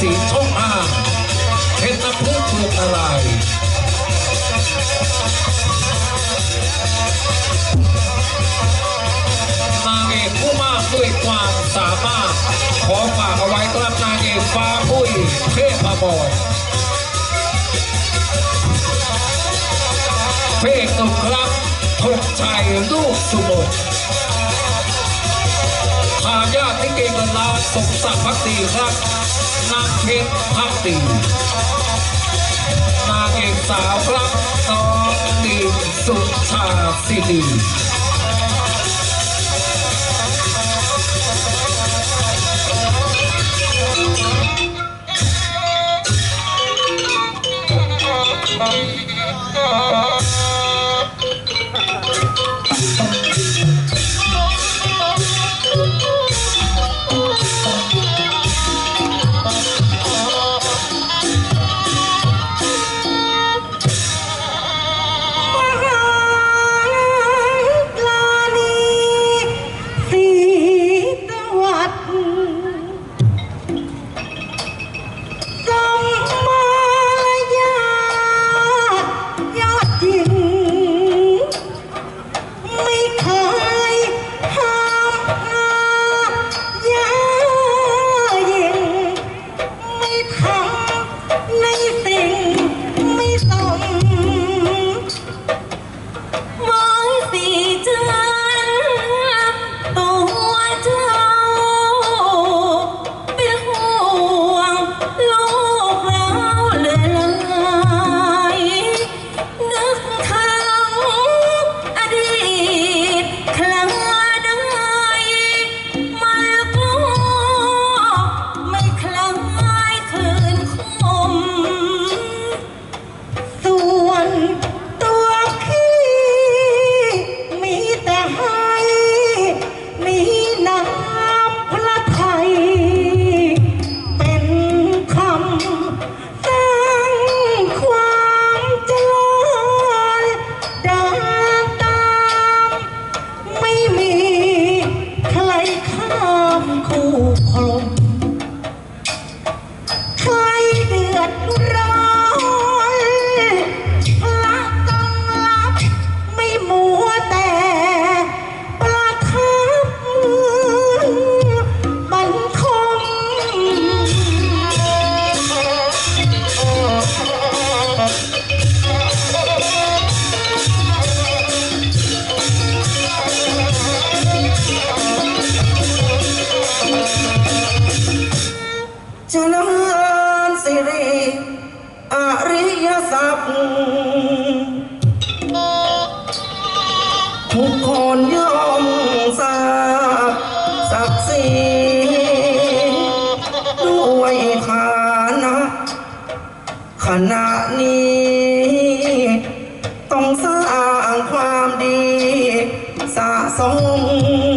สีช่องห้าเพชรน้ำพุเมืองอะไรนางเอกผู้มากด้วยความสามารถ ขอฝากเอาไว้ครับนางเอกฟ้าปุ้ยเทพบอยเพลงหนุ่มครับธงชัยลูกสุโมก ทายาทที่เก่งเงินล้านสมศักดิ์พักดีครับนางเพชรพักดีนางเอกสาวครับน้องดีสุชาสิริ ทุกคนย่อมทราบศักดิ์ศรีด้วยฐานะขณะนี้ ต้องสร้างความดี สะสม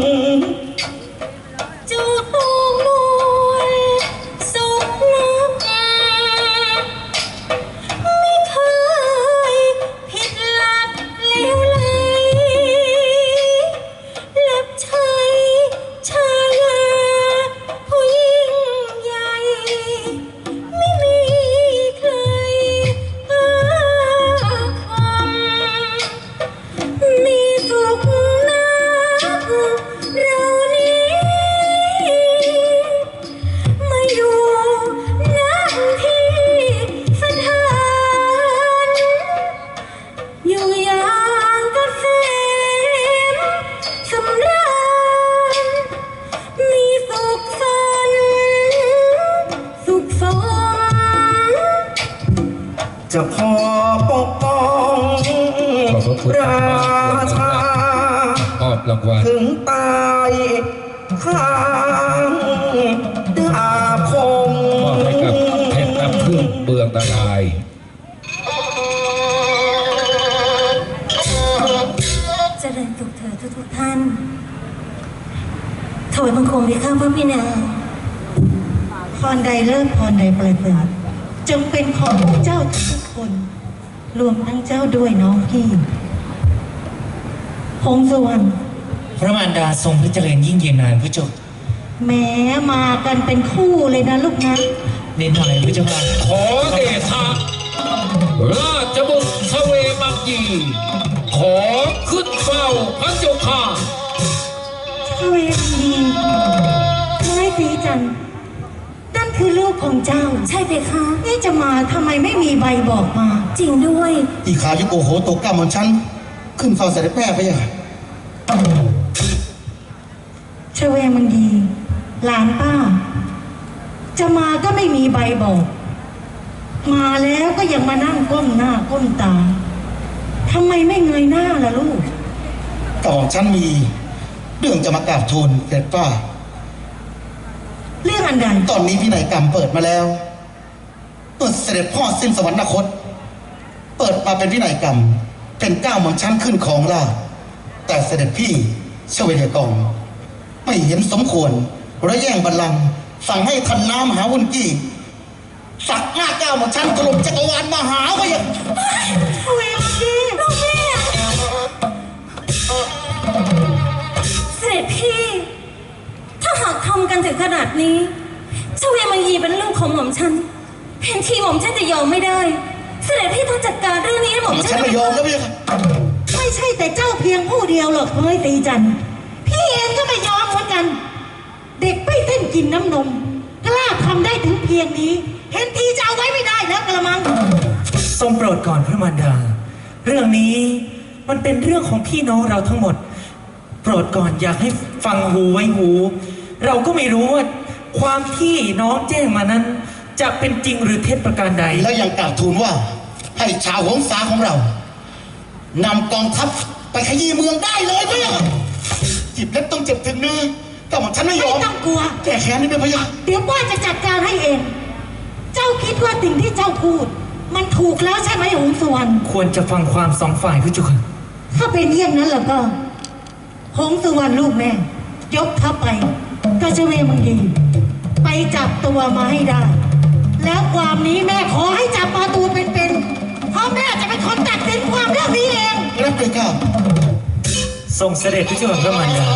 จะขอปกป้องขอบพระคุณราชามอบรางวัลถึงตายข้างดาบคงมอบให้กับเพชรน้ำพึ่งเมืองนารายณ์เจริญสุขเถิดทุกๆท่านถวายบังคมในข้างพระพี่นางพรใดเริ่มพรใดปลายเปิด จงเป็นของพวกเจ้าทุกๆคน รวมทั้งเจ้าด้วยน้องพี่พงสุวรรณพระมารดาทรงพระเจริญยิ่งยืนนานพระเจ้าแม้มากันเป็นคู่เลยนะลูกนะนิดหน่อยพระเจ้าค่ะขอเดชะราชบุตรสเวมังยีขอขึ้นเฝ้าพระเจ้าค่ะทเวดีไม่ตีจันทร์นั่นคือลู กของเจ้า ใช่ไหมคะ นี่จะมาทำไมไม่มีใบบอกมา จริงด้วย อีขายุโกโหตกก้ามันฉัน ขึ้นเฝ้าเสด็จแม่ไปยังชเวมังดีหลานป้า จะมาก็ไม่มีใบบอก มาแล้วก็ยังมานั่งก้มหน้าก้มตาทำไมไม่เงยหน้าล่ะลูกก่อนฉันมี เรื่องจะมากราบทูลเสด็จป้า เรื่องอันใดตอนนี้พินัยกรรมเปิดมาแล้วเมื่อเสด็จพ่อสิ้นสวรรคต เปิดมาเป็นพินัยกรรม เป็นเก้าหม่อมชั้นขึ้นของราชย์แต่เสด็จพี่ชเวเดกอง ไม่เห็นสมควรและแย่งบัลลังก์สั่งให้ทันน้ำหาวุนกี้สักหน้าเก้าหม่อมชั้นถล่มจักรวาลมหาไปยัง ทำกันถึงขนาดนี้ชเวมังยีเป็นลูกของหม่อมฉัน เห็นทีหม่อมฉันจะยอมไม่ได้ เสด็จพี่ต้องจัดการเรื่องนี้ให้หม่อมฉันนไม่ยอมนะพี่ค่ะไม่ใช่แต่เจ้าเพียงผู้เดียวหรอกเฮ้ยตีจันทร์พี่เองก็ไม่ยอมเหมือนกัน เด็กไม่เต้นกินน้ำนมกล้าทำได้ถึงเพียงนี้ เห็นทีจะเอาไว้ไม่ได้แล้วกระมัง ทรงโปรดก่อนพระมารดา เรื่องนี้มันเป็นเรื่องของพี่น้องเราทั้งหมด โปรดก่อนอยากให้ฟังหูไว้หู เราก็ไม่รู้ว่าความที่น้องแจ้งมานั้น จะเป็นจริงหรือเท็จประการใด แล้วยังกราบทูลว่า ให้ชาวหงสาของเรานำกองทัพไปขยี้เมืองได้เลยพี่ค่ะจิบเล็บต้องเจ็บถึงเนื้อแต่หม่อมฉันไม่ยอมไม่ต้องกลัว แก้แค้นนี่ด้วยพี่ค่ะเดี๋ยวป้าจะจัดการให้เอง เจ้าคิดว่าสิ่งที่เจ้าพูด มันถูกแล้วใช่ไหมหงสวรรค์ควรจะฟังความสองฝ่ายพระเจุค่ะถ้าเป็นเยี่ยงนั้นแล้วก็ หงสวรรค์ลูกแม่ ยกทัพไป กระชเวมังดีไปจับตัวมาให้ได้ แล้วความนี้แม่ขอให้จับมาตัวเป็นๆเพราะแม่จะเป็นคนตัดสินความเรื่องนี้เองรับเลยครับทรงเสด็จพระเจ้าพระมารดา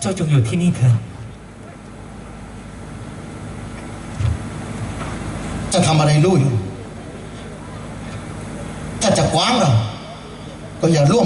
เจ้าจงอยู่ที่นี่เถิดจะทำอะไรลูกอยู่ ถ้าจะคว้างเราก็อย่าร่วม